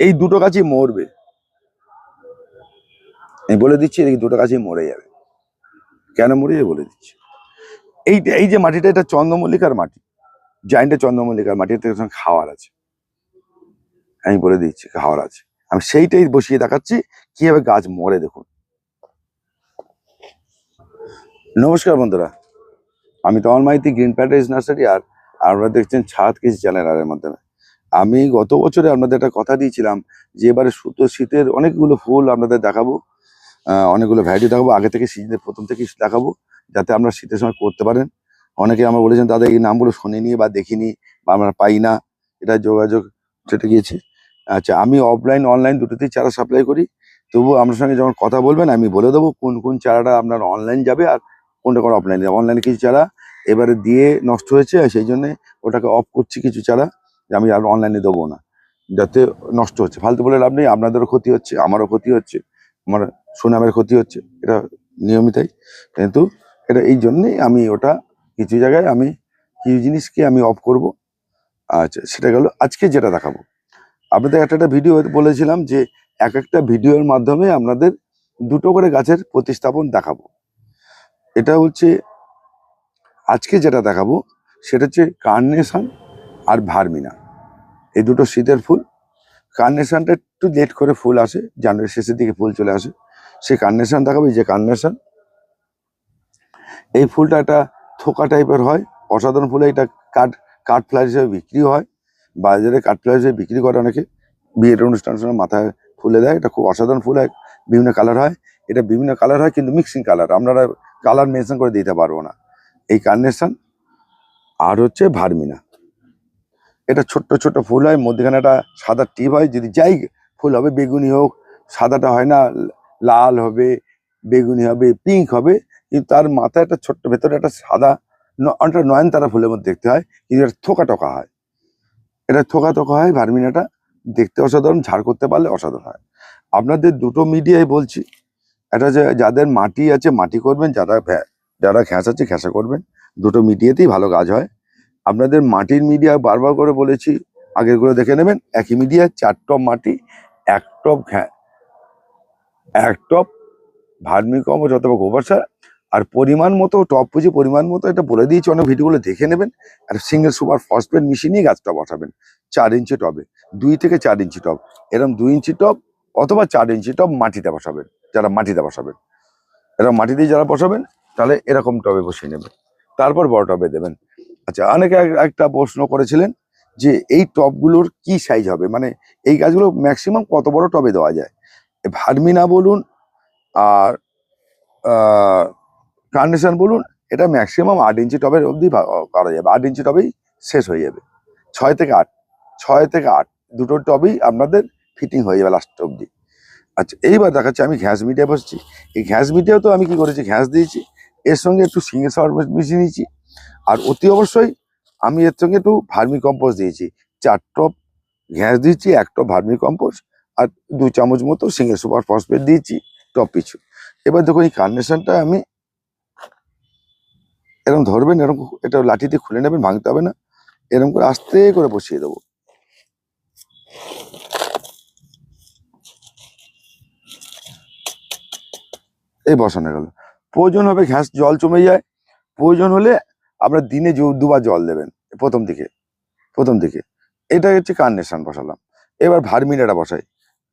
এই দুটো গাছই মরবে। আমি বলে দিচ্ছি, এই দুটো গাছই মরে যাবে। কেন মরে যাবে বলে দিচ্ছি। এই এই যে মাটিটা, এটা চন্দ্রমল্লিকার মাটি। জাইন্টের চন্দ্রমল্লিকার মাটি সঙ্গে খাওয়ার আছে। আমি বলে দিচ্ছি, খাওয়ার আছে। আমি সেইটাই বসিয়ে দেখাচ্ছি, কীভাবে গাছ মরে দেখুন। নমস্কার বন্ধুরা। আমি Tamal Maiti green paradise nursery আর আপনারা দেখছেন ছাদ কিছু কৃষি চ্যানেলের মাধ্যমে। আমি গত বছরে আপনাদের একটা কথা দিয়েছিলাম যে এবারে সুতো শীতের অনেকগুলো ফুল আপনাদের দেখাবো অনেকগুলো ভ্যারাইটি দেখাবো, আগে থেকে সিজনের প্রথম থেকে দেখাবো, যাতে আমরা শীতের সময় করতে পারেন। অনেকে আমরা বলেছেন, দাদা, এই নামগুলো শুনিনি বা দেখিনি বা আমরা পাই না। এটা যোগাযোগ সেটা গিয়েছে। আচ্ছা আমি অফলাইন অনলাইন দুটোতেই চারা সাপ্লাই করি। তবু আপনার সঙ্গে যখন কথা বলবেন, আমি বলে দেবো কোন কোন চারাটা আপনার অনলাইন যাবে আর কোনটা কোন অফলাইন যাবে। অনলাইনে কিছু চারা এবারে দিয়ে নষ্ট হয়েছে, সেই জন্য ওটাকে অফ করছি কিছু চারা। যে আমি আর অনলাইনে দেবো না। যাতে নষ্ট হচ্ছে। ফালতু বলে লাভ নেই, আপনাদেরও ক্ষতি হচ্ছে, আমারও ক্ষতি হচ্ছে, আমার সুনামের ক্ষতি হচ্ছে, এটা নিয়মিতই। কিন্তু এটা এই জন্যেই আমি ওটা কিছু জায়গায় আমি কিছু জিনিসকে আমি অফ করব। আচ্ছা সেটা গেল, আজকে যেটা দেখাবো। আপনাদের একটা একটা ভিডিও বলেছিলাম যে, এক একটা ভিডিওর মাধ্যমে আপনাদের দুটো করে গাছের প্রতিস্থাপন দেখাবো। এটা হচ্ছে, আজকে যেটা দেখাবো, সেটা হচ্ছে কার্নেশন আর ভার্মিনা এই দুটো শীতের ফুল কার্নেশনটা একটু লেট করে ফুল আসে, জানুয়ারির শেষের দিকে ফুল চলে আসে। সেই কার্নেশন দেখাবে যে কার্নেশন এই ফুলটা একটা থোকা টাইপের হয়, অসাধারণ ফুলে, এটা কাঠ কাঠ ফ্লাইট হিসেবে বিক্রি হয়। বাজারে কাঠ ফ্লাইট হিসেবে বিক্রি করে অনেকে। বিয়ের অনুষ্ঠান অনুষ্ঠানে মাথায় ফুলে দেয়, এটা খুব অসাধারণ ফুল হয় বিভিন্ন কালার হয়। এটা বিভিন্ন কালার হয়, কিন্তু মিক্সিং কালার আপনারা কালার মেনশন করে দিতে পারব না। এই কার্নেশন আর হচ্ছে ভার্মিনা এটা ছোট্ট ছোট্ট ফুল হয়, মধ্যখানে একটা সাদা টিপ হয়, যদি যাই ফুল হবে, বেগুনি হোক, সাদাটা হয় না, লাল হবে, বেগুনি হবে পিঙ্ক হবে, কিন্তু তার মাথায় একটা ছোট্ট ভেতরে একটা সাদা অনেকটা নয়নতারা ফুলের মধ্যে দেখতে হয়, কিন্তু এটা থোকা টকা হয়। এটা থোকা টকা হয় ভার্মিনাটা দেখতে অসাধারণ, ঝাড় করতে পারলে অসাধারণ হয়। আপনাদের দুটো মিডিয়ায় বলছি, এটা যে যাদের মাটি আছে, মাটি করবেন, যারা যারা ঘ্যাস আছে, ঘ্যাসা করবেন, দুটো মিডিয়াতেই ভালো কাজ হয়। আপনাদের মাটির মিডিয়া বারবার করে বলেছি, আগের করে দেখে নেবেন, একই মিডিয়া চার টপ মাটি, এক টপ ঘ্যা। এক টপ ভার্মি কম্পোস্ট অথবা গোবর সার আর পরিমাণ মতো, টপ পুঁজি পরিমাণ মতো, এটা বলে দিয়েছি, অনেক ভিডিওগুলো দেখে নেবেন, আর সিঙ্গেল সুপার ফসফেট মিশিয়ে নিয়ে গাছটা বসাবেন, চার ইঞ্চি টবে, দুই থেকে চার ইঞ্চি টব এরকম দুই ইঞ্চি টব অথবা চার ইঞ্চি টব মাটিতে বসাবেন, যারা মাটিতে বসাবেন। এরকম মাটিতে যারা বসাবেন, তাহলে এরকম টবে বসিয়ে নেবেন, তারপর বড় টবে দেবেন। আচ্ছা অনেকে এক- একটা প্রশ্ন করেছিলেন যে এই টবগুলোর কি সাইজ হবে? মানে এই গাছগুলো ম্যাক্সিমাম কত বড় টবে দেওয়া যায়? ভার্মিনা বলুন আর কার্নেশন বলুন, এটা ম্যাক্সিমাম আট ইঞ্চি টবের অবধি করা যাবে। আট ইঞ্চি টবেই শেষ হয়ে যাবে। ছয় থেকে আট, ছয় থেকে আট, দুটো টবেই আপনাদের ফিটিং হয়ে যাবে লাস্ট অবধি। আচ্ছা এইবার দেখাচ্ছি, আমি ঘ্যাস মিডিয়া বসছি। এই ঘ্যাস মিডিয়াও তো আমি কি করেছি? ঘ্যাস দিয়েছি, এর সঙ্গে একটু সিঙ্গেল সার মিশিয়ে নিয়েছি। আর অতি অবশ্যই আমি এর সঙ্গে একটু ভার্মি কম্পোস্ট দিয়েছি। চার টপ ঘ্যাস দিয়েছি, এক টপ ভার্মি কম্পোস্ট আর দু চামচ মতো সিঙ্গেল সুপার ফসফেট দিয়েছি, টপ পিছু। এবার দেখুন এই কার্নেশনটা আমি এরকম ধরবেন, এরকম এটা লাঠি দিয়ে খুলে নেবেন, ভাঙতে হবে না। এরকম করে আস্তে করে বসিয়ে দেবো। এই বসানো গেল। প্রয়োজন হবে ঘ্যাস জল জমে যায়। প্রয়োজন হলে আপনার দিনে দুবার জল দেবেন, প্রথম দিকে প্রথম দিকে। এটা হচ্ছে কার্নেশন বসালাম। এবার ভার্মিনাটা বসাই।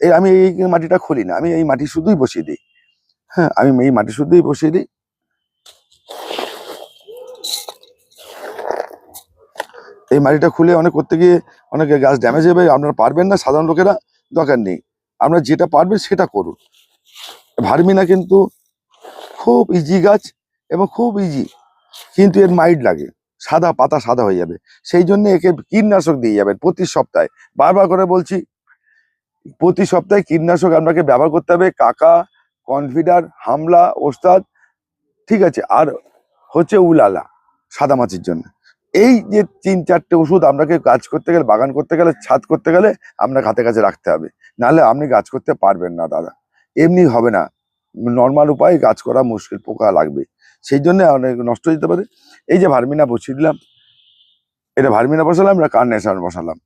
এই আমি এই মাটিটা খুলি না, আমি এই মাটি শুধুই বসিয়ে দিই। হ্যাঁ আমি এই মাটি শুধুই বসিয়ে দিই। এই মাটিটা খুলে অনেক করতে গিয়ে অনেকে গাছ ড্যামেজ হবে, আপনারা পারবেন না, সাধারণ লোকেরা দরকার নেই। আপনারা যেটা পারবেন সেটা করুন। ভার্মিনা কিন্তু খুব ইজি গাছ এবং খুব ইজি কিন্তু এর মাইট লাগে। সাদা পাতা সাদা হয়ে যাবে। সেই জন্য একে কীটনাশক দিয়ে যাবেন প্রতি সপ্তাহে। বারবার করে বলছি, প্রতি সপ্তাহে কীটনাশক আপনাকে ব্যবহার করতে হবে। কাকা, কনফিডার, হামলা, ওস্তাদ, ঠিক আছে, আর হচ্ছে উলালা, সাদা মাছির জন্য। এই যে তিন চারটে ওষুধ আপনাকে কাজ করতে গেলে, বাগান করতে গেলে, ছাদ করতে গেলে আপনার হাতে কাছে রাখতে হবে। নাহলে আপনি গাছ করতে পারবেন না দাদা। এমনি হবে না। নর্মাল উপায়ে গাছ করা মুশকিল, পোকা লাগবে। সেই জন্য অনেক নষ্ট যেতে পারে। এই যে ভার্মিনা বসিয়ে দিলাম, এটা ভার্মিনা বসালাম, এটা কার্নেশন বসালাম।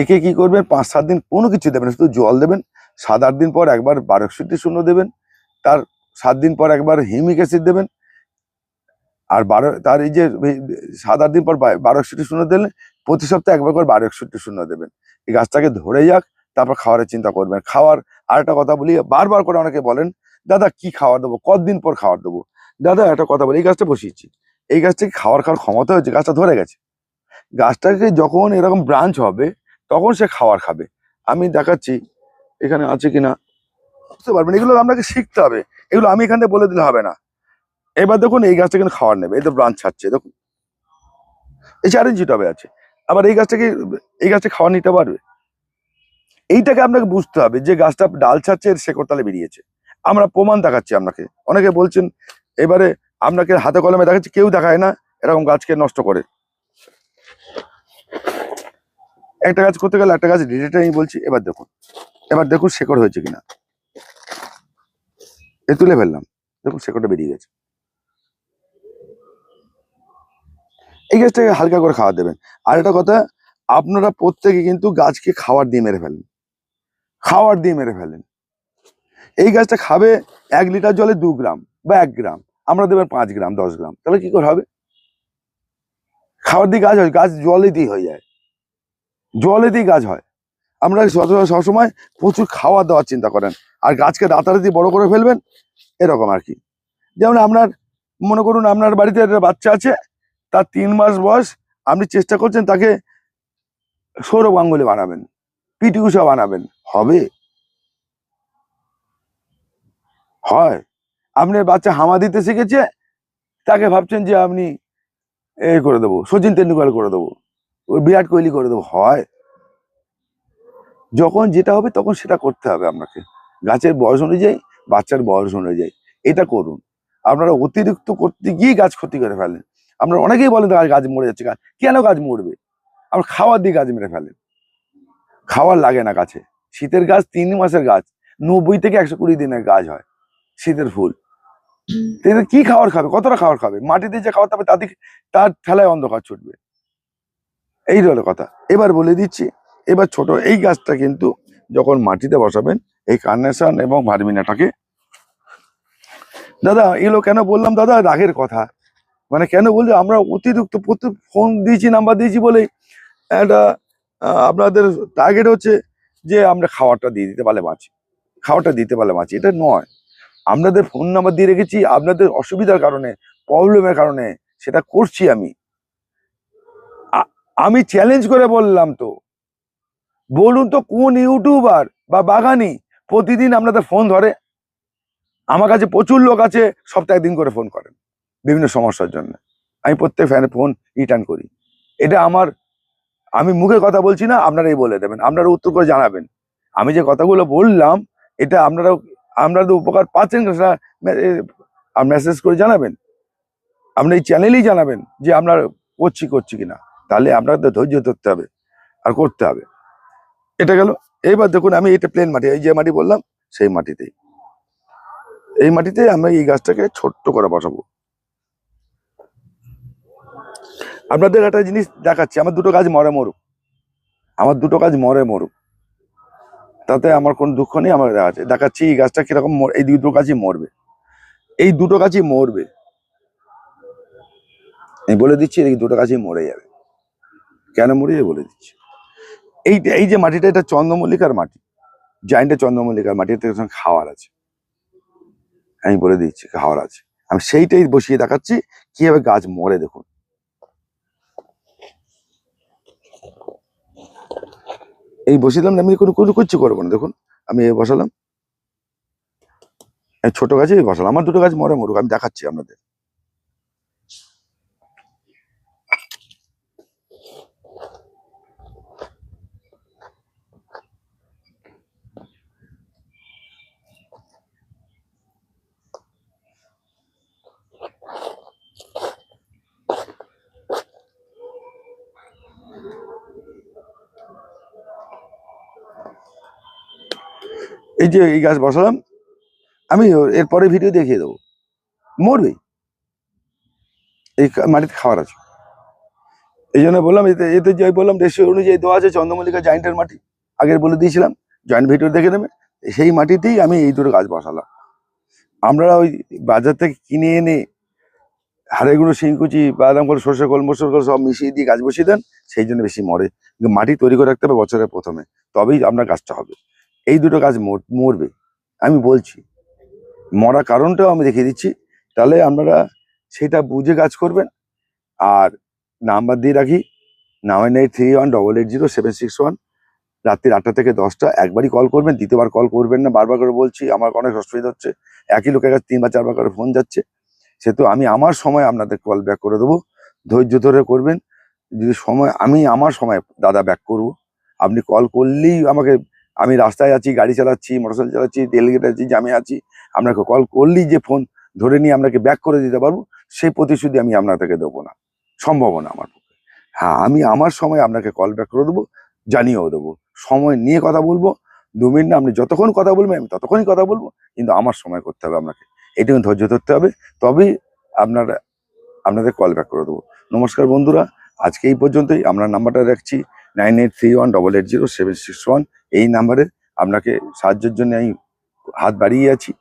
একে কি করবেন? পাঁচ সাত দিন কোনো কিছু দেবেন শুধু জল দেবেন। সাত আট দিন পর একবার বারো একষট্টি শূন্য দেবেন। তার সাত দিন পর একবার হিমিক অ্যাসিড দেবেন। আর বারো, তার এই যে সাত আট দিন পর বারো একষট্টি শূন্য দিলে প্রতি সপ্তাহে একবার করে বারো একষট্টি শূন্য দেবেন। এই গাছটাকে ধরে যাক, তারপর খাওয়ারের চিন্তা করবেন। খাওয়ার আরেকটা কথা বলি, বারবার করে অনেকে বলেন দাদা, কি খাবার দেবো? কতদিন পর খাবার দেবো? দাদা, একটা কথা বলি, এই গাছটা বসিয়েছি। এই গাছটাকে খাওয়ার খাওয়ার ক্ষমতা হয়েছে? গাছটা ধরে গেছে। গাছটাকে যখন এরকম ব্রাঞ্চ হবে, তখন সে খাবার খাবে। আমি দেখাচ্ছি, এখানে আছে কিনা? বুঝতে পারবেন, এগুলো আপনাকে শিখতে হবে। এগুলো আমি এখান থেকে বলে দিলে হবে না। এবার দেখুন, এই গাছটা কিন্তু খাবার নেবে। এই তো ব্রাঞ্চ ছাড়ছে, দেখুন। এই চার ইঞ্চি টবে আছে। আবার এই গাছটাকে, এই গাছটা খাওয়া নিতে পারবে? এইটাকে আপনাকে বুঝতে হবে যে গাছটা ডাল ছাড়ছে এর শেকড় তালে বেরিয়েছে। আমরা প্রমাণ দেখাচ্ছি আপনাকে। অনেকে বলছেন, এবারে আপনাকে হাতে কলমে দেখাচ্ছি, কেউ দেখায় না, এরকম গাছকে নষ্ট করে। একটা গাছ করতে গেলে একটা গাছ ডিটেটা আমি বলছি, এবার দেখুন। এবার দেখুন শেকড় হয়েছে কিনা। এ তুলে ফেললাম। দেখুন শেকড়টা বেরিয়ে গেছে। এই গাছটাকে হালকা করে খাওয়ার দেবেন। আর একটা কথা, আপনারা প্রত্যেকে কিন্তু গাছকে খাওয়ার দিয়ে মেরে ফেলেন। খাওয়ার দিয়ে মেরে ফেলেন। এই গাছটা খাবে এক লিটার জলে দু গ্রাম বা এক গ্রাম। আমরা দেবেন পাঁচ গ্রাম, দশ গ্রাম। তাহলে কি করে হবে? খাবার দিয়ে গাছ হয়, গাছ জলে দিয়ে হয়ে যায়। জলে দিয়ে গাছ হয়। আমরা সব- সবসময় প্রচুর খাওয়া দাওয়ার চিন্তা করেন। আর গাছকে রাতারাতি বড় করে ফেলবেন, এরকম আর কি। যেমন আপনার, মনে করুন আপনার বাড়িতে একটা বাচ্চা আছে, তার তিন মাস বয়স, আপনি চেষ্টা করছেন তাকে সৌরভ গাঙ্গুলি বানাবেন পিটি উষা বানাবেন। হবে? হয়। আপনার বাচ্চা হামা দিতে শিখেছে, তাকে ভাবছেন যে আপনি এ করে দেবো, সচিন তেন্ডুলকার করে দেবো, ওই বিরাট কোহলি করে দেবো, হয়। যখন যেটা হবে তখন সেটা করতে হবে আপনাকে। গাছের বয়স অনুযায়ী, বাচ্চার বয়স অনুযায়ী, এটা করুন। আপনারা অতিরিক্ত করতে গিয়ে গাছ ক্ষতি করে ফেলেন। আপনারা অনেকেই বলেন, "গাছ- মরে যাচ্ছে, গাছ কেন গাছ মরবে? আমরা খাওয়ার দিয়ে গাছ মেরে ফেলেন। খাওয়ার লাগে না গাছে। শীতের গাছ তিন মাসের গাছ, নব্বই থেকে একশো কুড়ি দিনের গাছ হয়। শীতের ফুল। এদের কি খাবার খাবে? কতটা খাবার খাবে? মাটিতে যে খাবার খাবে তাদের তার ঠেলায় অন্ধকার ছুটবে। এই হলো কথা। এবার বলে দিচ্ছি এবার ছোট এই গাছটা কিন্তু যখন মাটিতে বসাবেন এই কার্নেশন এবং ভার্মিনাটাকে দাদা এগুলো কেন বললাম? দাদা রাগের কথা। মানে কেন বলছি? আমরা অতিরিক্ত প্রতি ফোন দিয়েছি নাম্বার দিয়েছি বলে একটা আপনাদের টার্গেট হচ্ছে যে আমরা খাবারটা দিয়ে দিতে পারলে বাঁচি। খাবারটা দিতে পারলে বাঁচি। এটা নয়। আপনাদের ফোন নাম্বার দিয়ে রেখেছি, আপনাদের অসুবিধার কারণে প্রবলেমের কারণে, সেটা করছি আমি। আমি চ্যালেঞ্জ করে বললাম তো। বলুন তো কোন ইউটিউবার বা বাগানি প্রতিদিন আপনাদের ফোন ধরে? আমার কাছে প্রচুর লোক আছে, সপ্তাহে একদিন করে ফোন করেন, বিভিন্ন সমস্যার জন্য। আমি প্রত্যেক ফ্যানের ফোন রিটার্ন করি। এটা আমার, আমি মুখে কথা বলছি না, আপনারাই বলে দেবেন, আপনারা উত্তর করে জানাবেন। আমি যে কথাগুলো বললাম, এটা আপনারা আপনারা তো উপকার পাচ্ছেন সেটা মেসেজ করে জানাবেন। আপনি এই চ্যানেলেই জানাবেন যে আপনার করছি করছি কিনা। তাহলে আপনাদের ধৈর্য ধরতে হবে আর করতে হবে। এটা গেল। এইবার দেখুন আমি এটা প্লেন মাটি, এই যে মাটি বললাম, সেই মাটিতেই। এই মাটিতে আমরা এই গাছটাকে ছোট্ট করে বসাবো। আপনাদের একটা জিনিস দেখাচ্ছি। আমার দুটো গাছ মরে মরুক। আমার দুটো গাছ মরে মরুক। তাতে আমার কোনো দুঃখ নেই আমার আছে। দেখাচ্ছি এই গাছটা কীরকম এই দুটো গাছই মরবে। এই দুটো গাছই মরবে। আমি বলে দিচ্ছি, এই দুটো গাছই মরে যাবে। কেন মরে যাবে বলে দিচ্ছি। এই এই যে মাটিটা, এটা চন্দ্রমল্লিকার মাটি। জাইন্টের চন্দ্রমল্লিকার মাটি এতে সঙ্গে খাওয়ার আছে। আমি বলে দিচ্ছি, খাওয়ার আছে। আমি সেইটাই বসিয়ে দেখাচ্ছি, কীভাবে গাছ মরে দেখুন। এই বসিলাম আমি কোনো কোনো কিচ্ছু করব না, দেখুন, আমি বসালাম। ছোট গাছে বসালাম, আমার দুটো গাছ মরে মরুক, আমি দেখাচ্ছি আপনাদের। এই যে এই গাছ বসালাম, আমি এরপরে ভিডিও দেখিয়ে দেবো। মরবে। এই মাটিতে খাওয়ার আছে। এই জন্য বললাম, এতে এতে যে বললাম রেশিও অনুযায়ী দেওয়া আছে চন্দ্রমল্লিকা জয়েন্টের মাটি। আগের বলে দিয়েছিলাম জয়েন্ট ভিডিও দেখে নেবে। সেই মাটিতেই আমি এই দুটো গাছ বসালাম। আমরা ওই বাজার থেকে কিনে এনে হাড়ে গুঁড়ো, শিংকুচি, বাদাম করে সর্ষে কল, মসুর কল সব মিশিয়ে দিয়ে গাছ বসিয়ে দেন, সেই জন্য বেশি মরে। মাটি তৈরি করে রাখতে হবে বছরের প্রথমে। তবেই আপনার গাছটা হবে। এই দুটো গাছ মর- মরবে। আমি বলছি মরা কারণটাও আমি দেখিয়ে দিচ্ছি। তাহলে আপনারা সেটা বুঝে কাজ করবেন। আর নাম্বার দিয়ে রাখি nine eight three one double eight zero seven six one রাত্রি আটটা থেকে দশটা, একবারই কল করবেন, দ্বিতীয়বার কল করবেন না, বারবার করে বলছি, আমার অনেক অসুবিধা হচ্ছে। একই লোকের কাছে তিনবার, চারবার করে ফোন যাচ্ছে। সেহেতু আমি আমার সময় আপনাদের কল ব্যাক করে দেবো। ধৈর্য ধরে করবেন। যদি সময়, আমি আমার সময় দাদা ব্যাক করব। আপনি কল করলেই আমাকে আমি রাস্তায় আছি, গাড়ি চালাচ্ছি, মোটরসাইকেল চালাচ্ছি রেলগেট আছি জামে আছি, আপনাকে কল করলেই যে ফোন ধরে নিয়ে আপনাকে ব্যাক করে দিতে পারব, সেই প্রতিশ্রুতি আমি আপনাদেরকে দেবো না সম্ভব না আমার পক্ষে। হ্যাঁ আমি আমার সময় আপনাকে কল ব্যাক করে দেবো, জানিয়েও দেবো। সময় নিয়ে কথা বলব, দু মিনিট না, আপনি যতক্ষণ কথা বলবেন, আমি ততক্ষণই কথা বলব, কিন্তু আমার সময় করতে হবে আপনাকে। এটুকু ধৈর্য ধরতে হবে, তবেই আপনারা, আপনাদের কল ব্যাক করে দেবো। নমস্কার বন্ধুরা, আজকে এই পর্যন্তই, আমরা নাম্বারটা রাখছি nine eight three one double eight zero seven six one এই নাম্বারে আপনাকে সাহায্যের জন্য আমি হাত বাড়িয়ে আছি।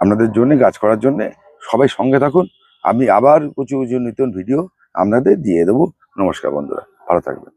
আপনাদের জন্য গাছ করার জন্য সবাই সঙ্গে থাকুন। আমি আবার কিছু নতুন ভিডিও আপনাদের দিয়ে দেবো। নমস্কার বন্ধুরা, ভালো থাকবেন।